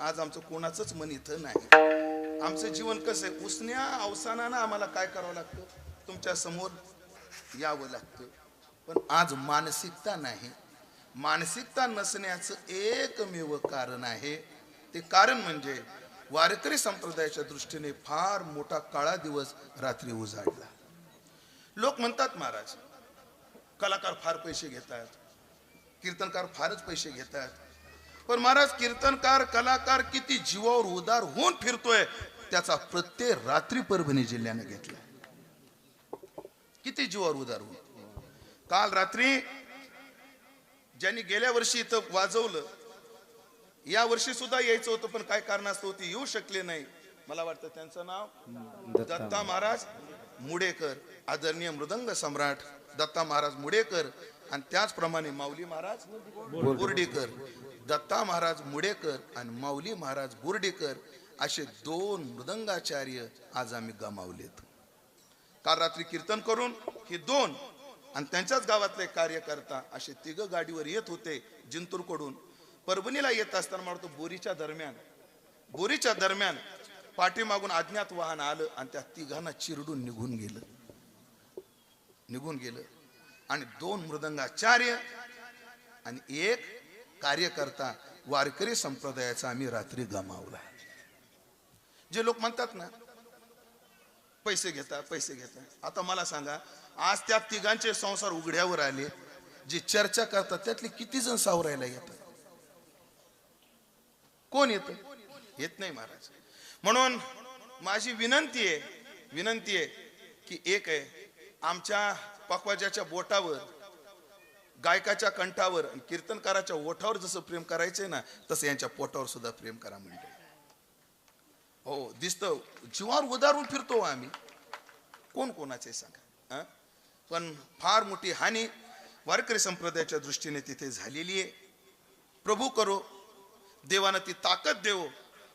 आज आमचं कोणाचंच मन इथं नाही. आमचं जीवन कसं आहे? उसण्या अवसानानं आम्हाला काय करावं लागतं? तुमच्यासमोर यावं लागतं. पण आज मानसिकता नाही. मानसिकता नसण्याचं एकमेव कारण आहे. ते कारण म्हणजे वारकरी संप्रदायाच्या दृष्टीने फार मोठा काळा दिवस रात्री उजाडला. लोक म्हणतात महाराज कलाकार फार पैसे घेतात. कीर्तनकार फारच पैसे घेतात. पण महाराज कीर्तनकार कलाकार किती जीवावर उदार होऊन फिरतोय त्याचा प्रत्येक रात्री परभणी जिल्ह्याने घेतला किती जीवावर उदार होऊन. काल रात्री ज्यांनी गेल्या वर्षी इथं वाजवलं या वर्षी सुद्धा यायचं होतं पण काय कारणास्तव ते येऊ शकले नाही. मला वाटतं त्यांचं नाव दत्ता महाराज मुडेकर आदरणीय मृदंग सम्राट दत्ता महाराज मुडेकर आणि त्याचप्रमाणे माऊली महाराज बोर्डीकर. दत्ता महाराज मुडेकर आणि माऊली महाराज बोर्डीकर असे दोन मृदंगाचार्य आज आम्ही गमावलेत काल रात्री कीर्तन करून हे दोन आणि त्यांच्याच गावातले कार्यकर्ता असे तिघ गाडीवर येत होते जिंतूरकडून. परभणीला येत असताना म्हणतो बोरीच्या दरम्यान बोरीच्या दरम्यान पाठीमागून अज्ञात वाहन आलं आणि त्या तिघांना चिरडून निघून गेलं. निघून गेलं. आणि दोन मृदंगाचार्य आणि एक कार्यकर्ता वारकरी संप्रदायाचा आम्ही रात्री गमावला. जे लोक म्हणतात ना पैसे घेता पैसे घेता. आता मला सांगा आज त्या तिघांचे संसार उघड्यावर आले जे चर्चा करतात त्यातले किती जण सावरायला येतात? कोण येत? येत नाही महाराज. म्हणून माझी विनंती आहे विनंती आहे की एक आहे आमच्या पकवाजाच्या बोटावर गायकाच्या कंठावर आणि कीर्तनकाराच्या ओठावर जसं प्रेम करायचंय ना तसं यांच्या पोटावर सुद्धा प्रेम करा म्हणजे हो दिसतं जीवावर उदारून फिरतो आम्ही. कोण कोणाचे सांगा पण फार मोठी हानी वारकरी संप्रदायाच्या दृष्टीने तिथे झालेली आहे. प्रभू करो देवानं ती ताकद देव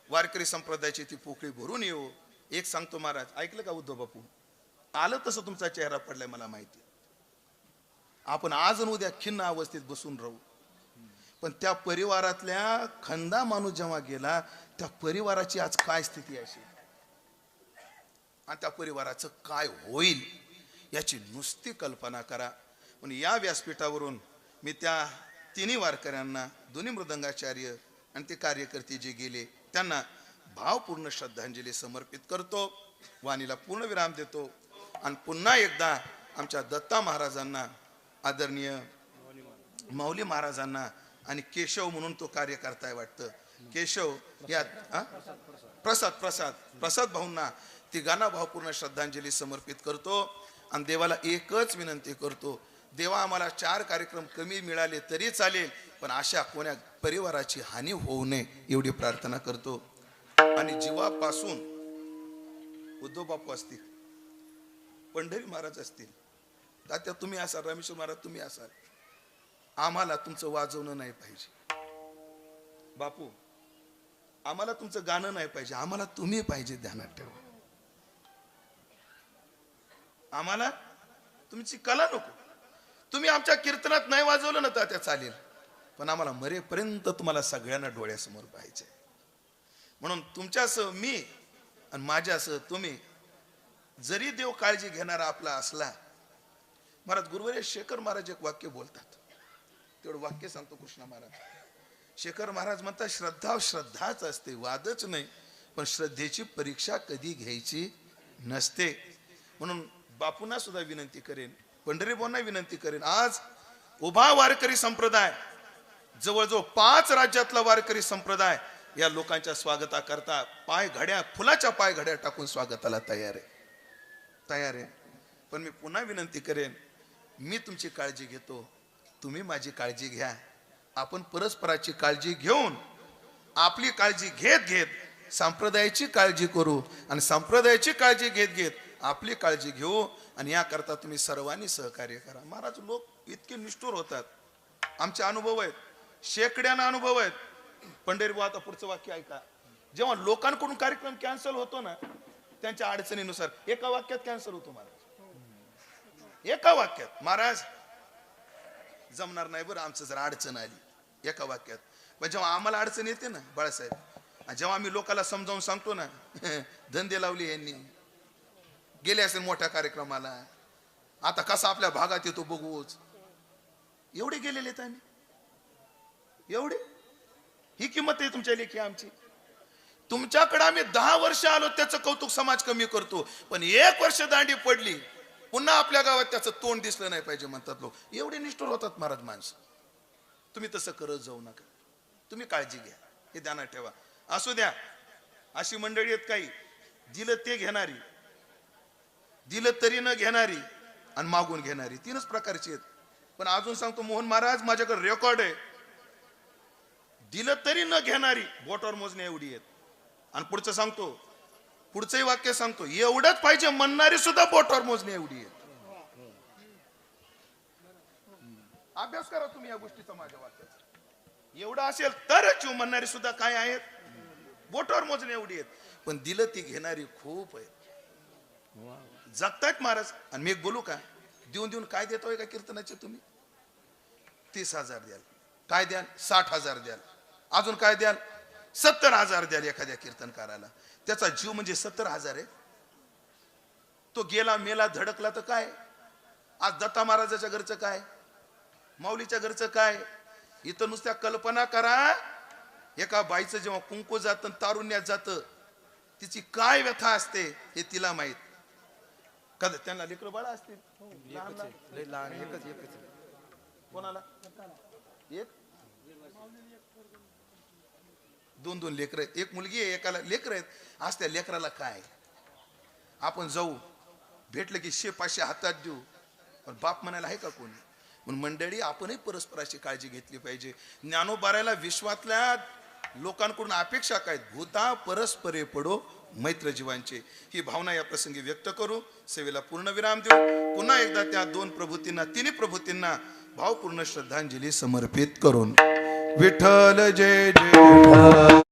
वारकरी संप्रदायाची ती पोकळी भरून येऊ एक सांगतो महाराज ऐकलं का उद्धव बापू? आलं तसं तुमचा चेहरा पडलाय मला माहिती. आपण आज आणि उद्या खिन्न अवस्थेत बसून राहू. पण त्या परिवारातल्या खंदा माणूस जेव्हा गेला त्या परिवाराची आज काय स्थिती अशी? आणि त्या परिवाराचं काय होईल याची नुसती कल्पना करा. पण या व्यासपीठावरून मी त्या तिन्ही वारकऱ्यांना दोन्ही मृदंगाचार्य आणि ते कार्यकर्ते जे गेले त्यांना भावपूर्ण श्रद्धांजली समर्पित करतो. वाणीला पूर्ण विराम देतो. आणि पुन्हा एकदा आमच्या दत्ता महाराजांना आदरणीय माऊली महाराजांना आणि केशव म्हणून तो कार्य करताय वाटतं. केशव या प्रसाद प्रसाद प्रसाद भाऊंना तिघांना भावपूर्ण श्रद्धांजली समर्पित करतो आणि देवाला एकच विनंती करतो देवा आम्हाला चार कार्यक्रम कमी मिळाले तरी चालेल पण अशा कोण्या परिवाराची हानी होऊ नये एवढी प्रार्थना करतो. आणि जीवापासून उद्धव बापू असतील. पंढरी महाराज असतील. तात्या तुम्ही असाल रामेश्वर महाराज तुम्ही असाल. आम्हाला तुमचं वाजवणं नाही पाहिजे. बापू आम्हाला तुमचं गाणं नाही पाहिजे. आम्हाला तुम्ही पाहिजे ध्यानात ठेवा. आम्हाला तुमची कला नको. तुम्ही आमच्या कीर्तनात नाही वाजवलं ना तात्या चालेल. पण आम्हाला मरेपर्यंत तुम्हाला सगळ्यांना डोळ्यासमोर पाहिजे म्हणून तुमच्यासह मी आणि माझ्यासह तुम्ही जरी देव काळजी घेणारा आपला असला महाराज गुरुवारी शेखर महाराज एक वाक्य बोलतात. तेवढं वाक्य सांगतो कृष्णा महाराज. शेखर महाराज म्हणतात श्रद्धा श्रद्धाच असते वादच नाही पण श्रद्धेची परीक्षा कधी घ्यायची नसते. म्हणून बापूंना सुद्धा विनंती करेन पंढरीबांना विनंती करेन आज उभा वारकरी संप्रदाय जवळजवळ पाच राज्यातला वारकरी संप्रदाय या लोकांच्या स्वागताकरता पाय घड्या फुलाच्या पाय घड्या टाकून स्वागताला तयार आहे. तयार आहे. पण मी पुन्हा विनंती करेन मी तुमची काळजी घेतो तुम्ही माझी काळजी घ्या. आपण परस्पराची काळजी घेऊन आपली काळजी घेत घेत संप्रदायाची काळजी करू आणि संप्रदायाची काळजी घेत घेत आपली काळजी घेऊ आणि याकरता तुम्ही सर्वांनी सहकार्य करा. महाराज लोक इतके निष्ठुर होतात. आमचे अनुभव आहेत. शेकड्याना अनुभव आहेत. पंढरीबा आता पुढचं वाक्य ऐका. जेव्हा लोकांकडून कार्यक्रम कॅन्सल होतो ना त्यांच्या अडचणीनुसार. एका वाक्यात कॅन्सल होतो महाराज. एका वाक्यात. महाराज जमणार नाही बरं आमचं जर अडचण आली. एका वाक्यात. पण जेव्हा आम्हाला अडचण येते ना बाळासाहेब आणि जेव्हा आम्ही लोकांना समजावून सांगतो ना धंदे लावले यांनी गेले असेल मोठ्या कार्यक्रमाला आता कसा आपल्या भागात येतो बघूच. एवढे गेलेले आहेत आम्ही. एवढे? ही किंमत आहे तुमच्या लेखी आमची. तुमच्याकडे आम्ही दहा वर्ष आलो त्याचं कौतुक समाज कमी करतो. पण एक वर्ष दांडी पडली पुन्हा आपल्या गावात त्याचं तोंड दिसलं नाही पाहिजे म्हणतात लोक. एवढे निष्ठुर होतात महाराज माणसं. तुम्ही तसं करत जाऊ नका. तुम्ही काळजी घ्या. हे ध्यानात ठेवा. असू द्या. अशी मंडळी आहेत काही. दिलं ते घेणारी. दिलं तरी न घेणारी आणि मागून घेणारी. तीनच प्रकारची आहेत. पण अजून सांगतो मोहन महाराज माझ्याकडे रेकॉर्ड आहे. दिलं तरी न घेणारी बोटावर मोजण्या एवढी आहेत. आणि पुढचं सांगतो. पुढचंही वाक्य सांगतो. एवढंच पाहिजे म्हणणारी सुद्धा बोटावर मोजणे एवढी आहेत अभ्यास करा तुम्ही या गोष्टीचा माझ्या वाक्याचा. एवढं असेल तरच येऊ म्हणणारी सुद्धा काय आहेत बोटावर मोजणे एवढी आहेत. पण दिलं ती घेणारी खूप आहेत. जगतायत महाराज. आणि मी एक बोलू का? देऊन देऊन काय देतोय का कीर्तनाचे तुम्ही? तीस हजार द्याल. काय द्याल? साठ हजार द्याल. अजून काय द्याल? सत्तर हजार द्याल एखाद्या कीर्तनकाराला. त्याचा जीव म्हणजे सत्तर हजार आहे. तो गेला मेला धडकला तर काय? आज दत्ता महाराजाच्या घरचं काय? माऊलीच्या घरचं काय? इथं नुसत्या कल्पना करा. एका बाईचं जेव्हा कुंकू जातं तारुण्यात जातं तिची काय व्यथा असते हे तिला माहीत. कदा त्यांना लेकरं बाळा असतील? कोणाला? एक? दोन दोन लेकर आहेत. एक मुलगी आहे एकाला लेकर आहेत. आज त्या लेकराला काय? आपण जाऊ. भेटलं की शे पाचशे हातात देऊ. पण बाप म्हणायला आहे का कोणी? म्हणून मंडळी आपणही परस्पराची काळजी घेतली पाहिजे. ज्ञानोबारायला विश्वातल्या लोकांकडून अपेक्षा काय? भूता परस्परे पडो मैत्र जीवांचे ही भावना या प्रसंगी व्यक्त करू. सेवेला पूर्ण विराम देऊ. पुन्हा एकदा त्या दोन प्रभूतींना तिन्ही प्रभूतींना भावपूर्ण श्रद्धांजली समर्पित करून. विठ्ठल जय जय.